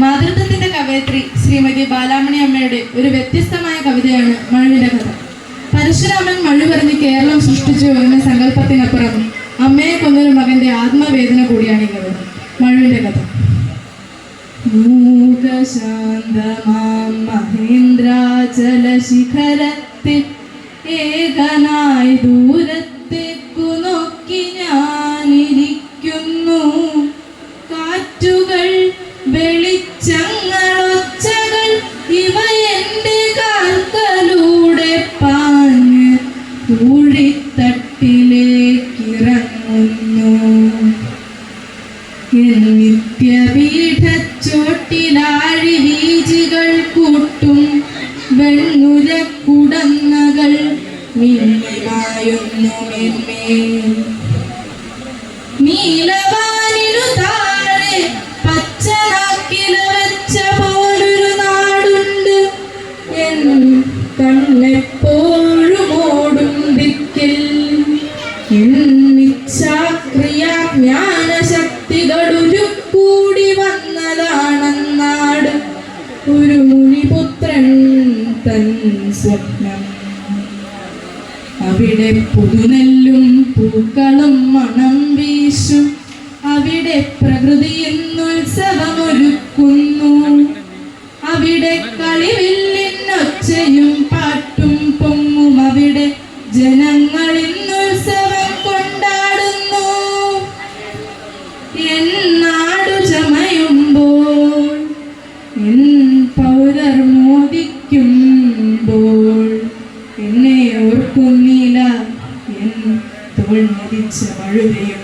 മാതൃത്വത്തിന്റെ കവയത്രി ശ്രീമതി ബാലാമണി അമ്മയുടെ ഒരു വ്യത്യസ്തമായ കവിതയാണ് മഴുവിന്റെ കഥ. പരശുരാമൻ മഴു പറഞ്ഞ് കേരളം സൃഷ്ടിച്ചു എന്ന സങ്കല്പത്തിനപ്പുറം അമ്മയെ കൊന്നൊരു മകന്റെ ആത്മവേദന കൂടിയാണ് ഈ കഥ മഴുവിന്റെ കഥ. മൂകശാന്തമാം മഹേന്ദ്രാചല ശിഖരത്തിൽ ഏകനായി ദൂരത്തേക്കു നോക്കി ഞാനിരിക്കുന്നു ഇവ എന്റെ കാൽക്കലൂടെ പാഞ്ഞ് ഊഴിത്തട്ടിലേക്കിറങ്ങുന്നു നിത്യപീഠച്ചോട്ടിലാഴി വീജികൾ കൂട്ടും വെണ്ണുര കുടന്നകൾ മിന്നിമായുന്നു നീലവാനിനു സ്വപ്നം. അവിടെ പുതുനെല്ലും പൂക്കളും മണം വീശും. അവിടെ പ്രകൃതി എന്നുത്സവമൊരുക്കുന്നു മരിച്ച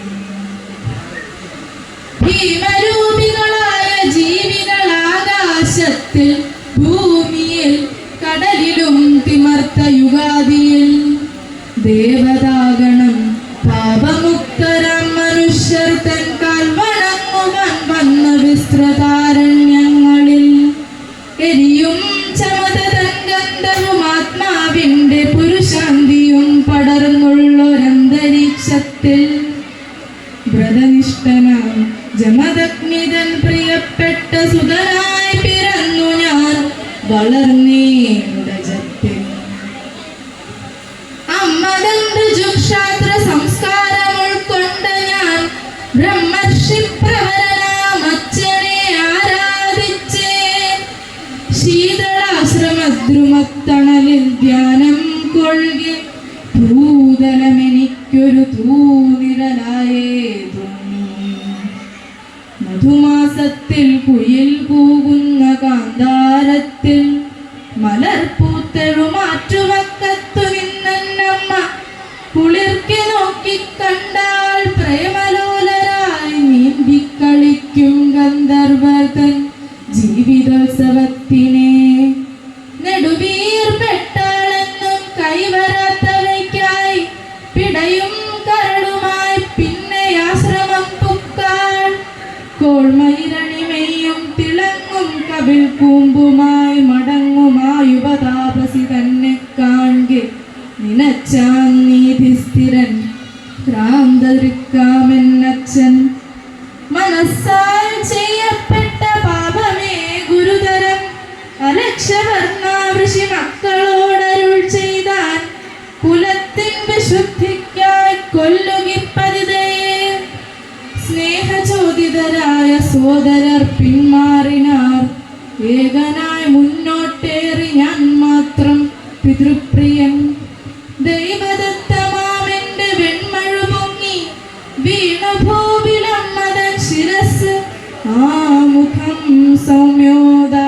ഭീമരൂപികളായ ജീവികൾ ആകാശത്തിൽ ഭൂമിയിൽ കടലിലും തിമർത്ത യുഗാദിയിൽ. ദേവതാഗണം പാപമുക്തരം മനുഷ്യർ തൻ വണങ്ങുവാൻ വന്ന വിസ്തൃതാരണ്യങ്ങളിൽ. എരിയും ജമദഗ്നിതൻ പ്രിയപ്പെട്ട സുതനായി പിറന്നു ഞാൻ വളർന്നേ ഉടജത്തിൽ അമ്മതൻ ഋജുക്ഷാത്ര സംസ്കാരം ഉൾക്കൊണ്ട ഞാൻ ബ്രഹ്മർഷി പ്രവരനാം അച്ഛനെ ആരാധിച്ചേ. ശീതളാശ്രമദ്രുമത്തണലിൽ ധ്യാനം കൊള്ളുക ഭൂതലമെനിക്കൊരു തൂനിരലായേ കാന്താരത്തിൽ മലർപ്പൂത്തെഴുമാറ്റുവക്കത്തു നിന്നമ്മ കുളിർക്കി നോക്കി കവിൾ കൂമ്പുമായി മടങ്ങുമായുപതാപസി തന്നെ കാൺകെ നിനച്ചാൻ നീതിസ്ഥിരൻ ക്രാന്തൃക്കാമെന്നച്ചൻ മനസ്സാൽ ചെയ്യപ്പെട്ട പാപമേ ഗുരുതരം അലക്ഷവർണാവൃഷി മക്കളോടരുൾ ചെയ്താൽ കുലത്തിൻ വിശുദ്ധിക്കായി കൊല്ലുകിപ്പതിതയെ. സ്നേഹചോദിതരായ സോദരർ പിന്മാറിനാർ പിതൃപ്രിയൻ ദൈവദത്തമാമെന്റെ വെൺമഴു പൊങ്ങി വീണഭൂവിലമ്മതൻ ശിരസ്. ആ മുഖം സൗമ്യോദാരം